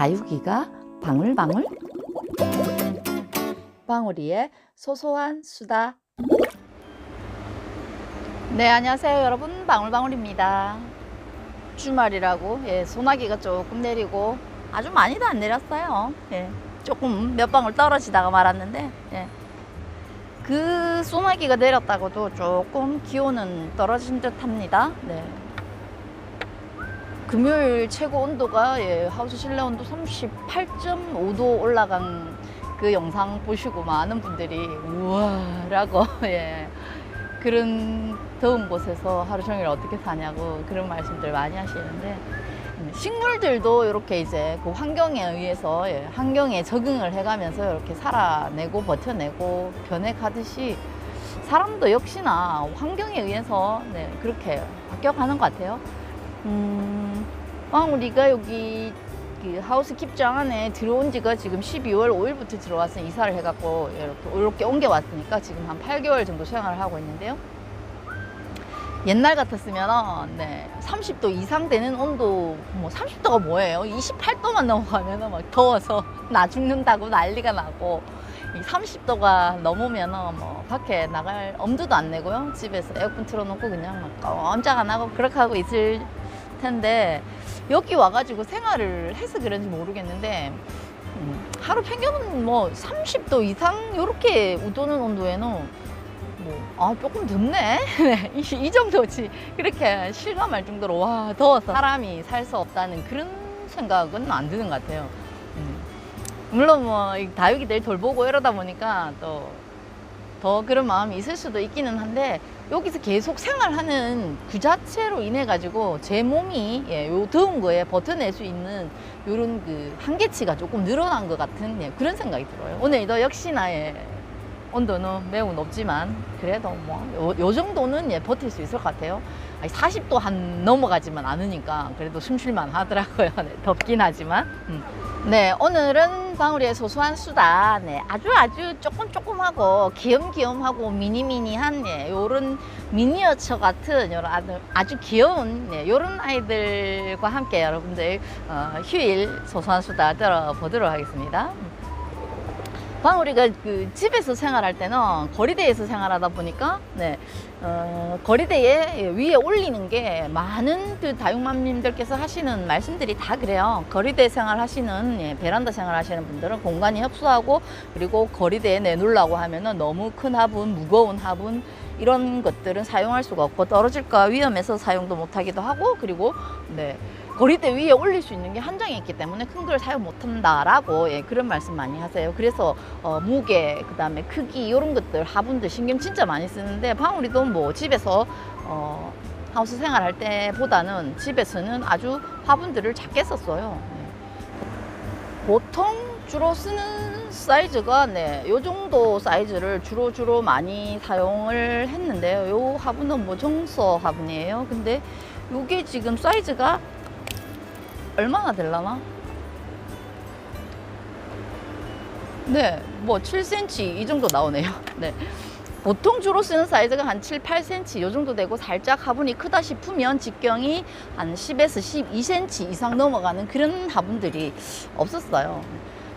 다육이가 방울방울? 방울이의 소소한 수다. 네 안녕하세요 여러분. 방울방울입니다. 주말이라고 예, 소나기가 조금 내리고 아주 많이도 안 내렸어요. 예, 조금 몇 방울 떨어지다가 말았는데 예. 그 소나기가 내렸다고도 조금 기온은 떨어진 듯 합니다. 네. 금요일 최고 온도가 예, 하우스 실내 온도 38.5도 올라간 그 영상 보시고 많은 분들이 우와라고 예, 그런 더운 곳에서 하루 종일 어떻게 사냐고 그런 말씀들 많이 하시는데 음, 식물들도 이렇게 이제 그 환경에 의해서 예, 환경에 적응을 해가면서 이렇게 살아내고 버텨내고 변해가듯이 사람도 역시나 환경에 의해서 네, 그렇게 바뀌어가는 것 같아요. 음, 아, 우리가 여기 그 하우스 킵장 안에 들어온 지가 지금 12월 5일부터 들어와서 이사를 해갖고 이렇게, 이렇게 옮겨왔으니까 지금 한 8개월 정도 생활을 하고 있는데요. 옛날 같았으면 네, 30도 이상 되는 온도 뭐 30도가 뭐예요? 28도만 넘어가면 막 더워서 나 죽는다고 난리가 나고 이 30도가 넘으면 뭐 밖에 나갈 엄두도 안 내고요. 집에서 에어컨 틀어놓고 그냥 막 깜짝 안 하고 그렇게 하고 있을 텐데 여기 와가지고 생활을 해서 그런지 모르겠는데 음, 하루 평균은 뭐 30도 이상 이렇게 우도는 온도에는 뭐, 아, 조금 덥네? 네, 이, 이 정도지. 그렇게 실감할 정도로, 와, 더워서 사람이 살 수 없다는 그런 생각은 안 드는 것 같아요. 음. 물론 뭐, 이 다육이들 돌보고 이러다 보니까 또 더 그런 마음이 있을 수도 있기는 한데, 여기서 계속 생활하는 그 자체로 인해 가지고 제 몸이 예, 요 더운 거에 버텨낼 수 있는 요런 그 한계치가 조금 늘어난 것 같은 예, 그런 생각이 들어요. 오늘도 역시나 예, 온도는 매우 높지만 그래도 뭐요 정도는 예, 버틸 수 있을 것 같아요. 아니, 40도 한 넘어가지만 않으니까 그래도 숨쉴만 하더라고요. 네, 덥긴 하지만. 음. 네, 오늘은 방울이의 소소한 수다. 네, 아주 아주 조금 조금하고 귀염귀염하고 미니미니한 예, 요런 미니어처 같은 요런 아주, 아주 귀여운 예, 요런 아이들과 함께 여러분들 어, 휴일 소소한 수다 들어보도록 하겠습니다. 방울이가 그 집에서 생활할 때는 거리대에서 생활하다 보니까 네, 어, 거리대에 위에 올리는 게 많은 그 다육맘님들께서 하시는 말씀들이 다 그래요. 거리대 생활하시는 예, 베란다 생활하시는 분들은 공간이 협소하고 그리고 거리대에 내놓으려고 하면은 너무 큰 화분, 무거운 화분 이런 것들은 사용할 수가 없고 떨어질까 위험해서 사용도 못하기도 하고 그리고 네. 거리대 위에 올릴 수 있는 게한 장이 있기 때문에 큰 걸 사용 못한다라고 예, 그런 말씀 많이 하세요. 그래서 어, 무게, 그 다음에 크기 이런 것들 화분들 신경 진짜 많이 쓰는데 방울이도 뭐 집에서 어, 하우스 생활할 때보다는 집에서는 아주 화분들을 작게 썼어요. 네. 보통 주로 쓰는 사이즈가 네, 요 정도 사이즈를 주로 주로 많이 사용을 했는데요. 요 화분은 뭐 정서 화분이에요. 근데 요게 지금 사이즈가 얼마나 될라나? 네, 뭐 7cm 이 정도 나오네요. 네. 보통 주로 쓰는 사이즈가 한 7, 8cm 요 정도 되고 살짝 화분이 크다 싶으면 직경이 한 10에서 12cm 이상 넘어가는 그런 화분들이 없었어요.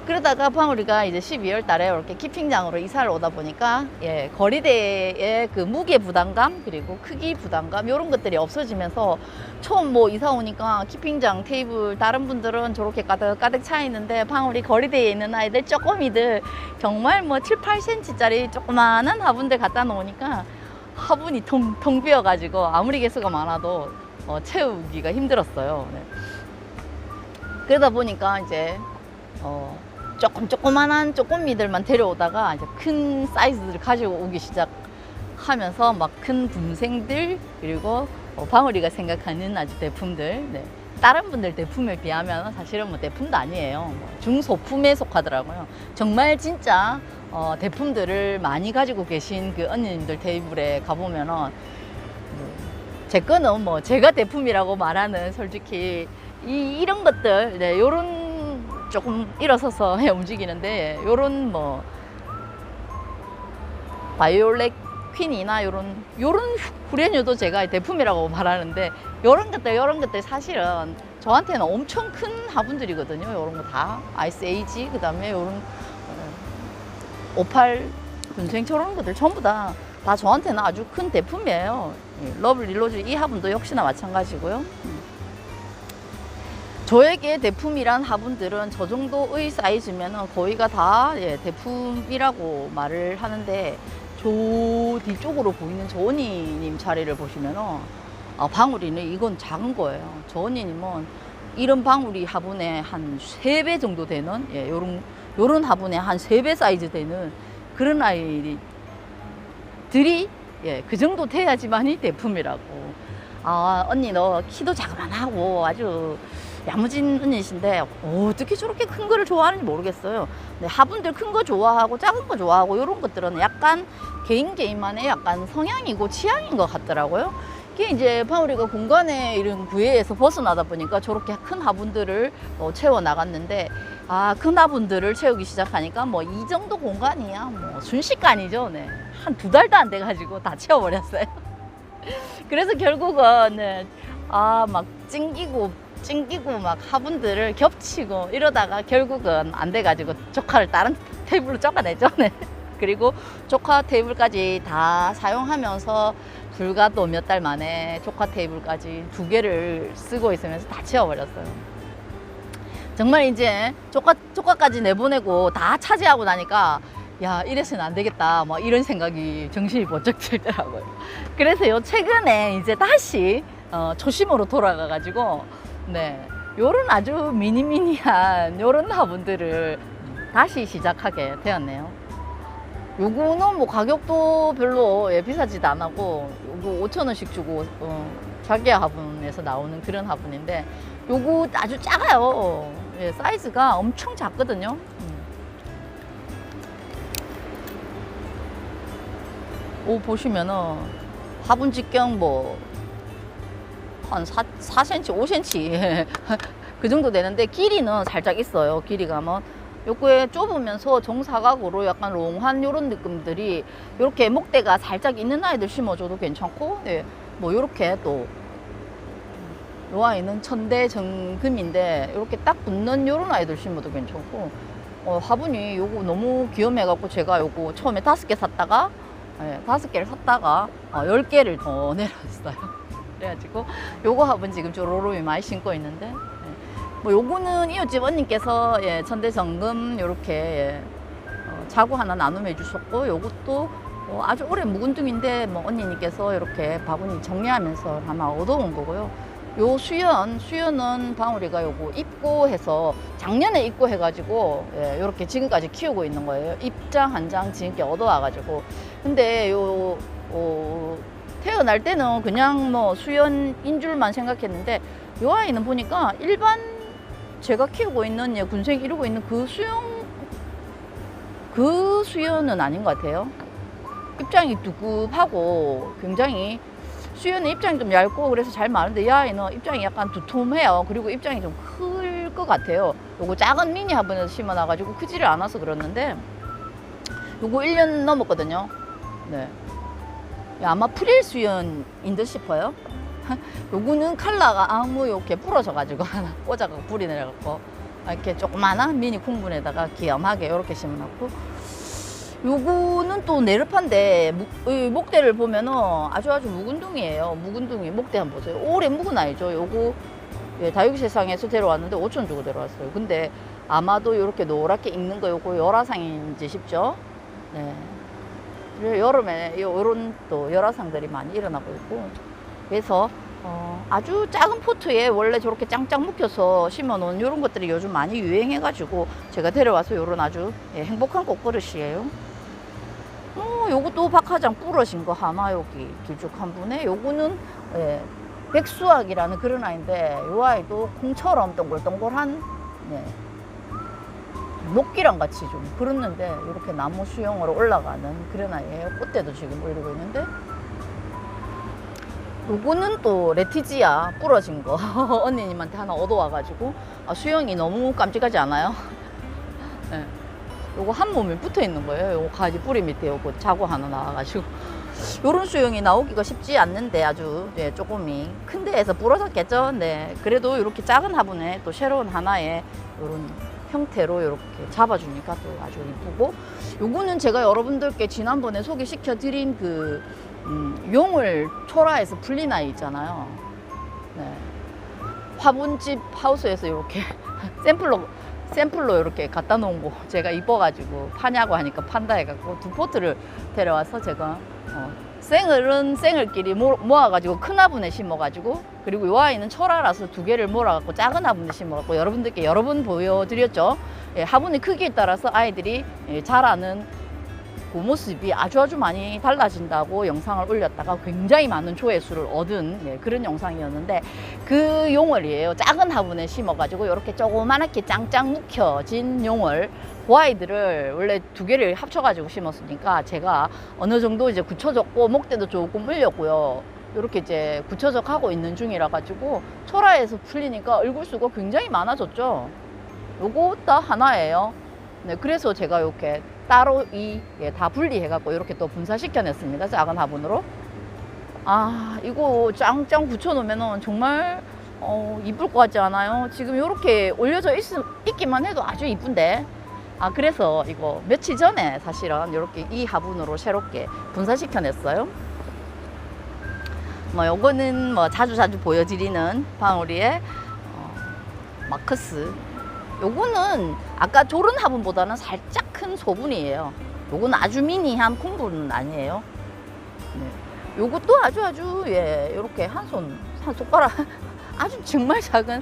그러다가 방울이가 이제 12월 달에 이렇게 키핑장으로 이사를 오다 보니까 예, 거리대의 그 무게 부담감 그리고 크기 부담감 이런 것들이 없어지면서 처음 뭐 이사 오니까 키핑장 테이블 다른 분들은 저렇게 가득 가득 차 있는데 방울이 거리대에 있는 아이들 쪼꼬미들 정말 뭐 7, 8cm짜리 조그마한 화분들 갖다 놓으니까 화분이 텅, 텅 비어가지고 아무리 개수가 많아도 어, 채우기가 힘들었어요. 네. 그러다 보니까 이제 어, 조금 조그만한 쪼꼬미들만 데려오다가 이제 큰 사이즈들을 가지고 오기 시작하면서 막큰 분생들 그리고 어, 방울이가 생각하는 아주 대품들. 네. 다른 분들 대품에 비하면 사실은 뭐 대품도 아니에요. 뭐 중소품에 속하더라고요. 정말 진짜 어, 대품들을 많이 가지고 계신 그 언니님들 테이블에 가보면은 뭐제 거는 뭐 제가 대품이라고 말하는 솔직히 이, 이런 것들 네, 요런 조금 일어서서 해 움직이는데 요런 뭐 바이올렛 퀸이나 요런 요런 후레뉴도 제가 대품이라고 말하는데 요런 것들 요런 것들 사실은 저한테는 엄청 큰 화분들이거든요. 요런 거 다 아이스 에이지 그 다음에 요런 어, 오팔 군생 저런 것들 전부 다 다 저한테는 아주 큰 대품이에요. 예, 러블 릴로즈 이 화분도 역시나 마찬가지고요. 음. 저에게 대품이란 화분들은 저 정도의 사이즈면 거의가 다 예, 대품이라고 말을 하는데 저 뒤쪽으로 보이는 저 언니님 자리를 보시면 아, 방울이는 이건 작은 거예요. 저 언니님은 이런 방울이 화분에 한 세 배 정도 되는 예, 요런 요런 화분에 한 세 배 사이즈 되는 그런 아이들이 예, 그 정도 돼야지만이 대품이라고. 아, 언니 너 키도 자그만하고 아주 야무진 언니신데 어떻게 저렇게 큰 거를 좋아하는지 모르겠어요. 근데 화분들 큰 거 좋아하고 작은 거 좋아하고 이런 것들은 약간 개인 개인만의 약간 성향이고 취향인 것 같더라고요. 이게 이제 파우리가 공간에 이런 구애에서 벗어나다 보니까 저렇게 큰 화분들을 어, 채워 나갔는데 아, 큰 화분들을 채우기 시작하니까 뭐 이 정도 공간이야 뭐 순식간이죠. 네. 한 두 달도 안 돼가지고 다 채워버렸어요. 그래서 결국은 네, 아, 막 찡기고 찡기고 막 화분들을 겹치고 이러다가 결국은 안 돼가지고 조카를 다른 테이블로 쫓아내죠. 네. 그리고 조카 테이블까지 다 사용하면서 불과 또 몇 달 만에 조카 테이블까지 두 개를 쓰고 있으면서 다 채워버렸어요. 정말 이제 조카, 조카까지 내보내고 다 차지하고 나니까 야, 이래서는 안 되겠다. 뭐 이런 생각이 정신이 번쩍 들더라고요. 그래서 요 최근에 이제 다시 어, 초심으로 돌아가 가지고 네. 요런 아주 미니미니한 요런 화분들을 다시 시작하게 되었네요. 요거는 뭐 가격도 별로 예, 비싸지도 안 하고 요거 5천 원씩 주고 어, 자기야 화분에서 나오는 그런 화분인데 요거 아주 작아요. 예, 사이즈가 엄청 작거든요. 음. 오 보시면은 화분 직경 뭐 한 4, 4cm, 5cm 그 정도 되는데 길이는 살짝 있어요. 길이가 뭐 요거에 좁으면서 정사각으로 약간 롱한 요런 느낌들이 요렇게 목대가 살짝 있는 아이들 심어줘도 괜찮고 네, 뭐 요렇게 또 요 아이는 천대 정금인데 이렇게 딱 붙는 요런 아이들 심어도 괜찮고 어, 화분이 요거 너무 귀염해갖고 제가 요거 처음에 다섯 개 샀다가 예, 다섯 개를 샀다가 어, 열 개를 더 내렸어요. 그래가지고 요거 화분 지금 쪼로로미 많이 신고 있는데 예. 뭐 요거는 이웃집 언니께서 예, 천대정금 요렇게 예, 어, 자구 하나 나눔해 주셨고 요것도 어, 아주 오래 묵은 둥인데 뭐 언니님께서 이렇게 바구니 정리하면서 아마 얻어온 거고요. 요 수연, 수연은 방울이가 요거 입고 해서 작년에 입고 해가지고 예, 요렇게 지금까지 키우고 있는 거예요. 입장 한 장 지금께 얻어와가지고. 근데 요 어, 태어날 때는 그냥 뭐 수연인 줄만 생각했는데 요 아이는 보니까 일반 제가 키우고 있는 예, 군생 이루고 있는 그 수영 그 수연은 아닌 것 같아요. 입장이 두껍하고 굉장히 수연은 입장이 좀 얇고 그래서 잘 마는데 이 아이는 입장이 약간 두툼해요. 그리고 입장이 좀 클 것 같아요. 요거 작은 미니 화분에서 심어놔가지고 크지를 않아서 그렇는데 요거 1년 넘었거든요. 네. 아마 프릴 수연인 듯 싶어요. 요거는 칼라가 아무 이렇게 부러져가지고 하나 꽂아가 불이 내려갖고 이렇게 조그마한 미니 콩분에다가 귀염하게 이렇게 심어놨고 요거는 또이 목대를 보면은 아주 아주 묵은 둥이에요. 묵은 둥이 목대 한번 보세요. 오래 묵은 아이죠. 요거 예, 다육세상에서 데려왔는데 5천 주고 데려왔어요. 근데 아마도 이렇게 노랗게 익는 거 요거 열화상인지 싶죠. 네. 여름에 요런 또 열화상들이 많이 일어나고 있고 그래서 어, 아주 작은 포트에 원래 저렇게 짱짱 묵혀서 심어놓은 이런 것들이 요즘 많이 유행해가지고 제가 데려와서 요런 아주 예, 행복한 꽃그릇이에요. 어, 요것도 박하장 부러진 거 하나 여기 길쭉 한 분에 요거는 예, 백수학이라는 그런 아이인데 요 아이도 콩처럼 동글동글한 네, 목기랑 같이 좀 그렇는데 이렇게 나무 수영으로 올라가는 그런 아이예요. 꽃대도 지금 올리고 있는데 요거는 또 레티지아 부러진 거 언니님한테 하나 얻어와가지고 아, 수영이 너무 깜찍하지 않아요? 네. 요거 한 몸에 붙어 있는 거예요. 요거 가지 뿌리 밑에 요거 자구 하나 나와가지고 요런 수영이 나오기가 쉽지 않는데 아주 네, 조금이 큰 데에서 부러졌겠죠. 네. 그래도 이렇게 작은 화분에 또 새로운 하나의 요런 형태로 이렇게 잡아주니까 또 아주 이쁘고 요거는 제가 여러분들께 지난번에 소개시켜 드린 그 음, 용을 초라해서 풀린 아이 있잖아요. 네. 화분집 하우스에서 이렇게 샘플로 샘플로 이렇게 갖다 놓은 거 제가 이뻐가지고 파냐고 하니까 판다 해갖고 두 포트를 데려와서 제가 어, 생을은 생을끼리 모- 모아가지고 큰 화분에 심어가지고 그리고 요 아이는 철화라서 두 개를 몰아갖고 작은 화분에 심어갖고 여러분들께 여러 번 보여드렸죠. 예, 화분의 크기에 따라서 아이들이 예, 자라는 그 모습이 아주 아주 많이 달라진다고 영상을 올렸다가 굉장히 많은 조회수를 얻은 예, 그런 영상이었는데 그 용월이에요. 작은 화분에 심어가지고 이렇게 조그맣게 짱짱 묵혀진 용월 그 아이들을 원래 두 개를 합쳐가지고 심었으니까 제가 어느 정도 이제 굳혀졌고 목대도 조금 올렸고요. 이렇게 이제 굳혀져 가고 있는 중이라 가지고 초라에서 풀리니까 얼굴 수가 굉장히 많아졌죠. 다 하나예요. 네, 그래서 제가 이렇게 따로 이다 분리해갖고 이렇게 또 분사시켜냈습니다. 작은 화분으로. 아, 이거 짱짱 붙여놓으면 정말 어, 이쁠 것 같지 않아요? 지금 이렇게 올려져 있, 있기만 해도 아주 이쁜데. 아, 그래서 이거 며칠 전에 사실은 이렇게 이 화분으로 새롭게 분사시켜 냈어요. 뭐, 요거는 뭐 자주 자주 보여드리는 방울이의 어, 마커스. 요거는 아까 조른 화분보다는 살짝 큰 소분이에요. 요거는 아주 미니한 콩분은 아니에요. 네. 요것도 아주 아주 예 이렇게 한 손 한 손가락 아주 정말 작은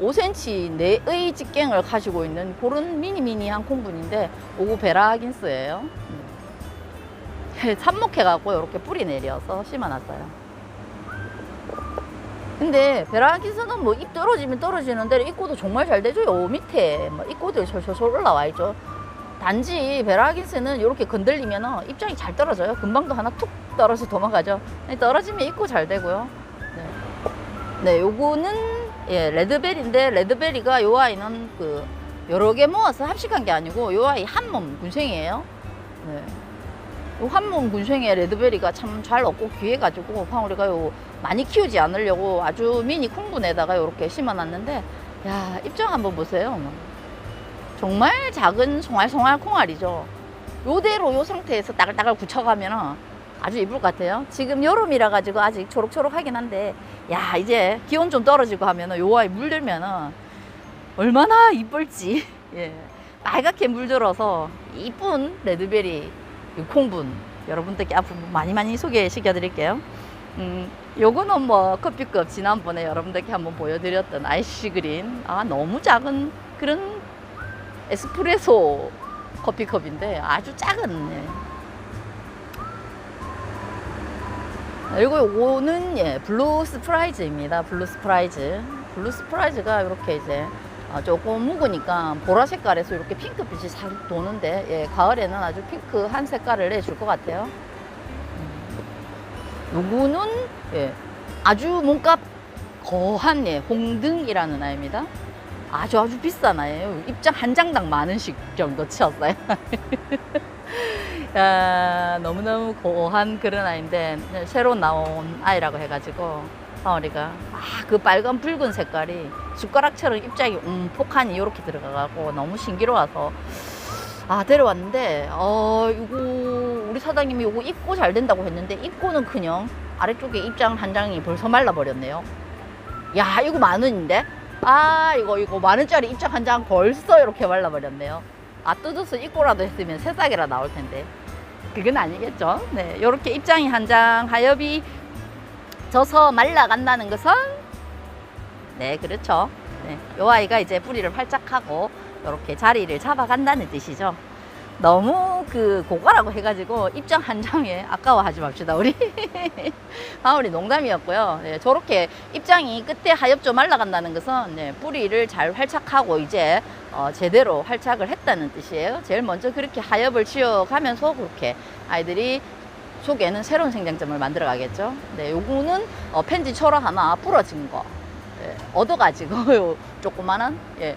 5cm 내의 직경을 가지고 있는 그런 미니 미니한 콩분인데 요거 베라긴스예요. 네. 삽목해갖고 이렇게 뿌리 내려서 심어놨어요. 근데 베라킨스는 뭐 잎 떨어지면 떨어지는 대로 입고도 정말 잘 되죠. 요 밑에 뭐 입고도 솔솔솔 올라와 있죠. 단지 베라킨스는 이렇게 건들리면 입장이 잘 떨어져요. 금방도 하나 툭 떨어져 도망가죠. 떨어지면 입고 잘 되고요. 네, 네 요거는 예, 레드벨인데 레드벨이가 요 아이는 그 여러 개 모아서 합식한 게 아니고 요 아이 한 몸 군생이에요. 네. 요 한 몸 군생에 레드베리가 참 잘 얻고 귀해 가지고 방울이가 요 많이 키우지 않으려고 아주 미니 콩분에다가 이렇게 심어 놨는데 야 입장 한번 보세요. 정말 작은 송알송알 콩알이죠. 요대로 요 상태에서 따글따글 굳혀가면 아주 이쁠 것 같아요. 지금 여름이라 가지고 아직 초록초록하긴 한데 야 이제 기온 좀 떨어지고 하면은 요 아이 물들면은 얼마나 이쁠지 예 빨갛게 물들어서 이쁜 레드베리 이 콩분 여러분들께 앞으로 많이 많이 소개시켜 드릴게요. 음, 요거는 뭐 커피컵 지난번에 여러분들께 한번 보여드렸던 아이시 그린 아 너무 작은 그런 에스프레소 커피컵인데 아주 작은 예. 그리고 요거는 예 블루 스 프라이즈입니다 블루 스 프라이즈 블루 스 프라이즈가 이렇게 이제 어, 조금 묵으니까 보라 색깔에서 이렇게 핑크빛이 살 도는데 예, 가을에는 아주 핑크한 색깔을 내줄 것 같아요. 음. 요거는 예, 아주 몸값 거한 예, 홍등이라는 아이입니다. 아주 아주 비싼 아이예요. 입장 한 장당 만 원씩 정도 치었어요. 야, 너무너무 고한 그런 아이인데 새로 나온 아이라고 해가지고 파오리가 아 그 빨간 붉은 색깔이 숟가락처럼 입장이 움폭하니 이렇게 들어가고 너무 신기로워서 아 데려왔는데 어 이거 우리 사장님이 이거 입고 잘 된다고 했는데 입고는 그냥 아래쪽에 입장 한 장이 벌써 말라버렸네요. 야 이거 만 원인데 아 이거 이거 만 원짜리 입장 한 장 벌써 이렇게 말라버렸네요. 아 뜯어서 입고라도 했으면 새싹이라 나올 텐데 그건 아니겠죠. 네 이렇게 입장이 한 장 하엽이 져서 말라간다는 것은 네 그렇죠. 네, 요 아이가 이제 뿌리를 활짝 하고 이렇게 자리를 잡아간다는 뜻이죠. 너무 그 고가라고 해가지고 입장 한 장에 아까워하지 맙시다 우리 마무리 농담이었고요. 네, 저렇게 입장이 끝에 하엽조 말라간다는 것은 네, 뿌리를 잘 활착하고 이제 어, 제대로 활착을 했다는 뜻이에요. 제일 먼저 그렇게 하엽을 지어가면서 그렇게 아이들이 속에는 새로운 생장점을 만들어 가겠죠. 네, 요거는 어, 펜지 철화 하나 부러진 거 예, 얻어가지고 요 조그마한 예,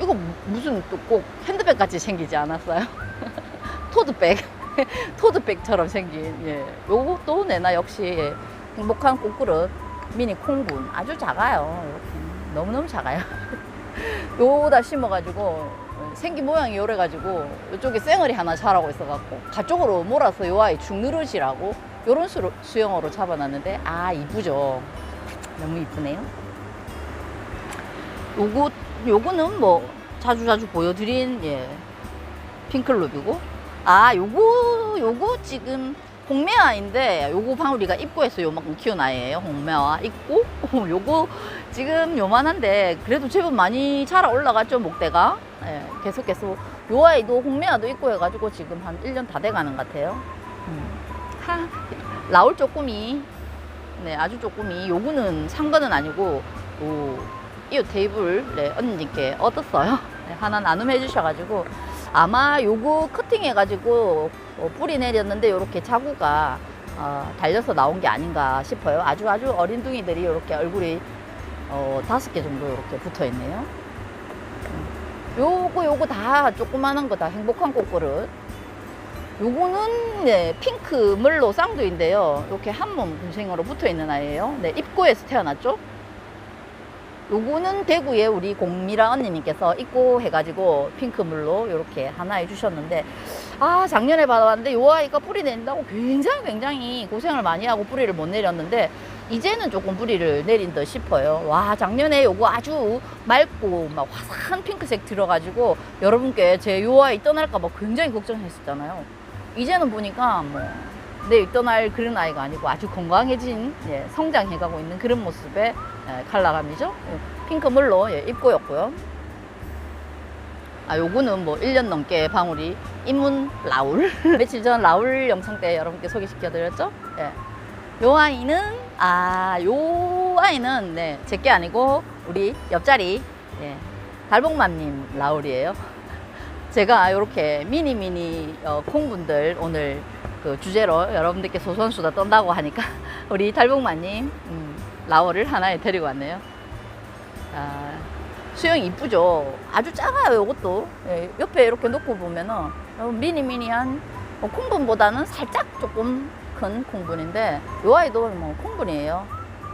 이거 무슨 또꼭 핸드백 같이 생기지 않았어요? 토드백. 토드백처럼 생긴 예. 요것도 내나 역시. 예. 행복한 꽃그릇 미니 콩분 아주 작아요 이렇게. 너무너무 작아요. 요다 심어가지고 생긴 모양이 요래가지고 이쪽에 쌩얼이 하나 자라고 있어갖고 가쪽으로 몰아서 요 아이 죽누르시라고 요런 수로, 수영어로 잡아놨는데 아 이쁘죠. 너무 이쁘네요. 요거 요거는 뭐 자주 자주 보여드린 예 핑클럽이고. 아 요거 요거 지금 홍매화인데 요거 방울이가 입고해서 요만큼 키운 아이예요 홍매화. 있고 요거 지금 요만한데 그래도 제법 많이 자라 올라갔죠 목대가. 예, 계속 계속 요 아이도 홍매화도 있고 해가지고 지금 한 1년 다 돼가는 것 같아요. 음. 하, 라울 쪼꾸미 네 아주 쪼꾸미 요거는 산 거는 아니고 요, 이 테이블 네, 언니께 얻었어요 네, 하나 나눔해 주셔가지고 아마 요거 커팅해가지고 어, 뿌리 내렸는데 요렇게 자구가 어, 달려서 나온 게 아닌가 싶어요 아주 아주 어린 둥이들이 요렇게 얼굴이 어, 다섯 개 정도 이렇게 붙어 있네요 음. 요거 요거 다 조그만한 거 다 행복한 꽃그릇 요거는 네, 핑크 물로 쌍두인데요. 이렇게 한몸 군생으로 붙어 있는 아이예요. 네, 입고에서 태어났죠. 요거는 대구에 우리 공미라 언니님께서 입고 해가지고 핑크 물로 이렇게 하나 해주셨는데 아 작년에 받아봤는데 요 아이가 뿌리 낸다고 굉장히 굉장히 고생을 많이 하고 뿌리를 못 내렸는데 이제는 조금 뿌리를 내린 듯 싶어요. 와 작년에 요거 아주 맑고 막 화사한 핑크색 들어가지고 여러분께 제 요 아이 떠날까봐 굉장히 걱정했었잖아요. 이제는 보니까 뭐 내일 떠날 그런 아이가 아니고 아주 건강해진 예, 성장해가고 있는 그런 모습의 예, 컬러감이죠. 예, 핑크 물로 예, 입고였고요. 아, 요거는 뭐 1년 넘게 방울이 입문 라울. 며칠 전 라울 영상 때 여러분께 소개시켜 드렸죠? 예. 요 아이는, 아, 요 아이는, 네, 제게 아니고, 우리 옆자리, 예, 달봉맘님 라울이에요. 제가 이렇게 미니 미니 어, 콩분들 오늘 그 주제로 여러분들께 소선수다 떤다고 하니까 우리 달봉마님 음, 라오를 하나에 데리고 왔네요. 아, 수영 이쁘죠? 아주 작아요, 이것도. 예, 옆에 이렇게 놓고 보면은 어, 미니 미니한 어, 콩분보다는 살짝 조금 큰 콩분인데 이 아이도 뭐 콩분이에요.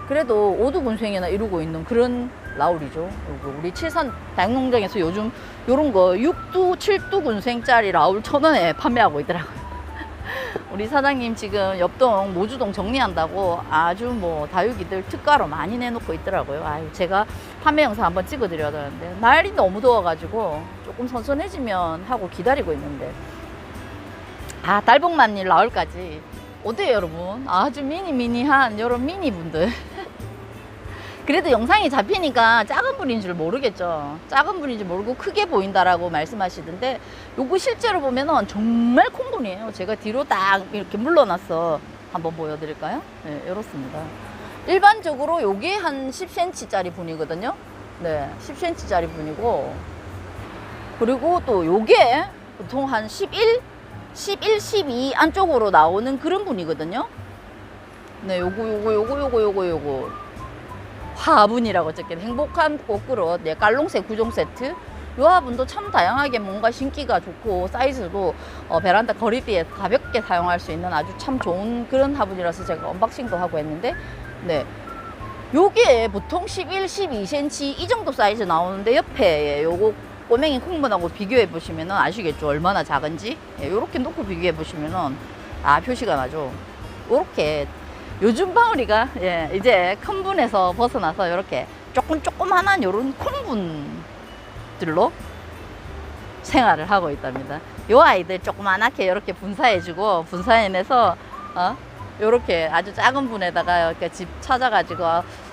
그래도 오두 군생이나 이루고 있는 그런 라울이죠. 우리 칠산 다육농장에서 요즘 요런 거 6두, 7두 군생짜리 라울 천 원에 판매하고 있더라고요. 우리 사장님 지금 옆동 모주동 정리한다고 아주 뭐 다육이들 특가로 많이 내놓고 있더라고요. 아유, 제가 판매 영상 한번 찍어드려야 되는데 날이 너무 더워가지고 조금 선선해지면 하고 기다리고 있는데 아 달봉만일 라울까지 어때요 여러분? 아주 미니 미니한 요런 미니 분들 그래도 영상이 잡히니까 작은 분인 줄 모르겠죠. 작은 분인 줄 모르고 크게 보인다라고 말씀하시던데 요거 실제로 보면은 정말 큰 분이에요. 제가 뒤로 딱 이렇게 물러나서 한번 보여드릴까요? 네, 이렇습니다. 일반적으로 요게 한 10cm짜리 분이거든요. 네, 10cm짜리 분이고 그리고 또 요게 보통 한 11, 11, 12 안쪽으로 나오는 그런 분이거든요. 네, 요거 요거 요거 요거 요거 요거 화분이라고 적힌 행복한 꽃그릇 네, 깔롱색 구종 세트. 요 화분도 참 다양하게 뭔가 신기가 좋고 사이즈도 어, 베란다 거리비에 가볍게 사용할 수 있는 아주 참 좋은 그런 화분이라서 제가 언박싱도 하고 했는데 네. 요게 보통 11, 12cm 이 정도 사이즈 나오는데 옆에 요거 꼬맹이 콩분하고 비교해 보시면은 아시겠죠? 얼마나 작은지? 예, 요렇게 놓고 비교해 보시면은 아 표시가 나죠. 요렇게 요즘 방울이가 예, 이제 큰 분에서 벗어나서 이렇게 조금 조그만한 요런 콩분들로 생활을 하고 있답니다. 요 아이들 조그만하게 이렇게 분사해주고 분사해내서 어 요렇게 아주 작은 분에다가 이렇게 집 찾아가지고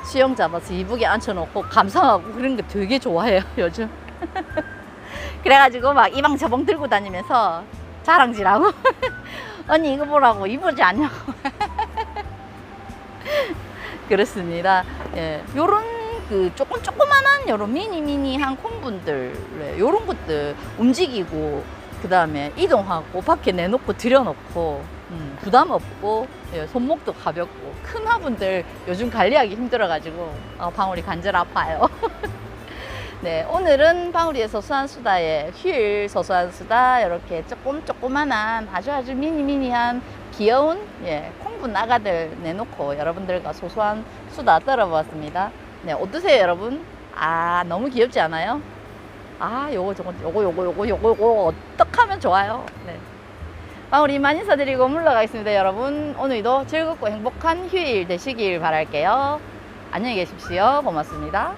수영 잡아서 이쁘게 앉혀놓고 감상하고 그런 거 되게 좋아해요 요즘. 그래가지고 막 이방 저방 들고 다니면서 자랑질하고 언니 이거 보라고 이쁘지 않냐고. 그렇습니다. 예, 요런 그 조금 조그만한 요런 미니 미니한 콩분들 네, 요런 것들 움직이고 그 다음에 이동하고 밖에 내놓고 들여놓고 음, 부담 없고 예, 손목도 가볍고 큰 화분들 요즘 관리하기 힘들어가지고 어, 방울이 간절 아파요. 네, 오늘은 방우리의 소소한 수다의 휴일 소소한 수다 이렇게 조금 조그만한 아주 아주 미니 미니한 귀여운 예, 콩 분 나가들 내놓고 여러분들과 소소한 수다 떨어보았습니다. 네, 어떠세요, 여러분? 아, 너무 귀엽지 않아요? 아, 요거 저거 요거 요거 요거 요거 요거 어떡하면 좋아요. 네. 방우리 이만 인사드리고 물러가겠습니다, 여러분. 오늘도 즐겁고 행복한 휴일 되시길 바랄게요. 안녕히 계십시오. 고맙습니다.